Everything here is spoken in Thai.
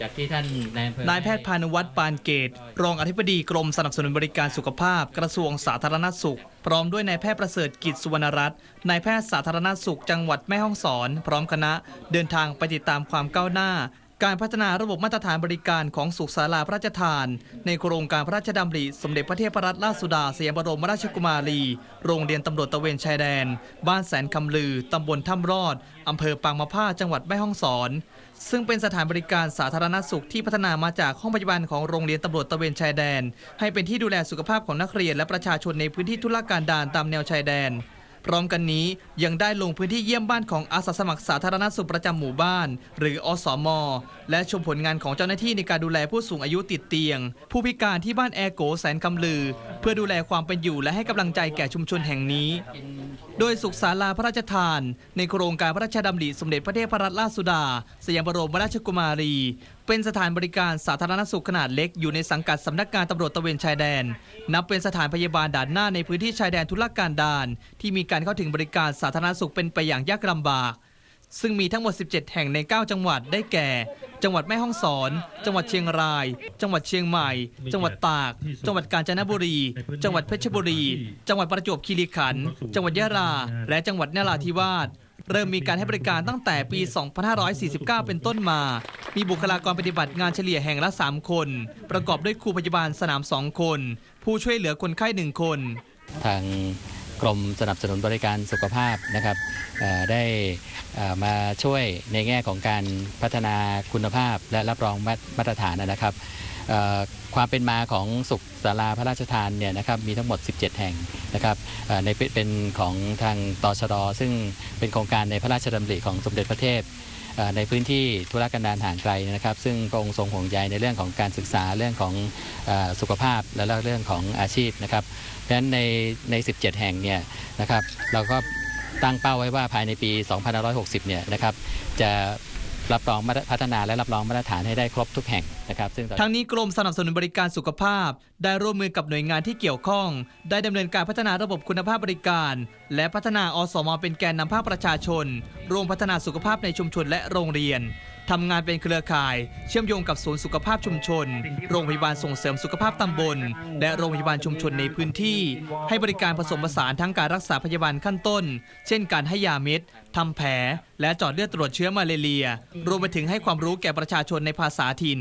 จากที่ท่านนายอำเภอนายแพทย์พานุวัฒน์ปานเกต รองอธิบดีกรมสนับสนุนบริการสุขภาพ กระทรวงสาธารณสุข พร้อมด้วยนายแพทย์ประเสริฐกิจสุวรรณรัตน์นายแพทย์สาธารณสุข จังหวัดแม่ฮ่องสอน พร้อมคณะเดินทางไปติดตามความก้าวหน้า การพัฒนาระบบมาตรฐานบริการของสุขศาลาพระราชทาน ในโครงการพระราชดำริ สมเด็จพระเทพรัตนราชสุดาสยามบรมราชกุมารี โรงเรียนตำรวจตะเวนชายแดน บ้านแสนคำลือ ตำบลถ้ำรอด อำเภอปางมะผ้าจังหวัดแม่ฮ่องสอน ซึ่งเป็นสถานบริการสาธารณสุขที่พัฒนามาจากห้องพยาบาลของโรงเรียนตำรวจตะเวนชายแดน ให้เป็นที่ดูแลสุขภาพของนักเรียนและประชาชนในพื้นที่ทุรกันดารตามแนวชายแดน พร้อมกันนี้ยังได้ลงพื้นที่เยี่ยมบ้านของอาสาสมัครสาธารณสุขประจำหมู่บ้าน หรืออสมและชมผลงานของเจ้าหน้าที่ในการดูแลผู้สูงอายุติดเตียง ผู้พิการที่บ้านแอร์โกแสนคำลือ พื่อดูแลความเป็นอยู่และให้กำลังใจแก่ชุมชนแห่งนี้ โดยสุขศาลาพระราชทาน ในโครงการพระราชดำริสมเด็จพระเทพรัตนราชสุดา สยามบรมราชกุมารี เป็นสถานบริการสาธารณสุขขนาดเล็กอยู่ในสังกัดสำนักงานตำรวจตระเวนชายแดน นับเป็นสถานพยาบาลด่านหน้าในพื้นที่ชายแดนทุรกันดารที่มีการเข้าถึงบริการสาธารณสุขเป็นไปอย่างยากลำบาก ซึ่งมีทั้งหมด 17 แห่งใน 9 จังหวัดได้แก่ จังหวัดแม่ฮ่องสอน จังหวัดเชียงราย จังหวัดเชียงใหม่ จังหวัดตาก จังหวัดกาญจนบุรี จังหวัดเพชรบุรี จังหวัดประจวบคีรีขันธ์ จังหวัดยะลา และจังหวัดนราธิวาส เริ่มมีการให้บริการตั้งแต่ปี 2549 เป็นต้นมา มีบุคลากรปฏิบัติงานเฉลี่ยแห่งละ 3 คน ประกอบด้วยครูพยาบาลสนาม 2 คน ผู้ช่วยเหลือคนไข้ 1 คน ทาง กรมสนับสนุนบริการสุขภาพนะครับได้มาช่วยในแง่ของการพัฒนาคุณภาพและรับรองมาตรฐานนะครับ ความเป็นมาของสุขศาลาพระราชทานเนี่ยนะครับมีทั้งหมด 17 แห่งนะครับในเป็นของทางตชดซึ่งเป็นโครงการในพระราชดำริของสมเด็จพระเทพในพื้นที่ธุรกันดารห่างไกลนะครับ ซึ่งพระองค์ทรงห่วงใยในเรื่องของการศึกษาเรื่องของอสุขภาพและเรื่องของอาชีพนะครับเพราะฉะนั้นในใน 17 แห่งเนี่ยนะครับเราก็ตั้งเป้าไว้ว่าภายในปี 2560 เนี่ยนะครับจะ รับรองมาตรพัฒนาและรับรองมาตรฐานให้ได้ครบทุกแห่งนะครับซึ่งทั้งนี้กรมสนับสนุนบริการสุขภาพ ได้ร่วมมือกับหน่วยงานที่เกี่ยวข้อง ได้ดำเนินการพัฒนาระบบคุณภาพบริการ และพัฒนาอสมเป็นแกนนำภาคประชาชน ร่วมพัฒนาสุขภาพในชุมชนและโรงเรียน ทำงานเป็นเครือข่าย เชื่อมโยงกับศูนย์สุขภาพชุมชน โรงพยาบาลส่งเสริมสุขภาพตำบล และโรงพยาบาลชุมชนในพื้นที่ ให้บริการผสมผสานทั้งการรักษาพยาบาลขั้นต้น เช่นการให้ยาเม็ดทำแผล และจอดเลือดตรวจเชื้อมาเลเรียรวมไปถึงให้ความรู้แก่ประชาชนในภาษาถิ่น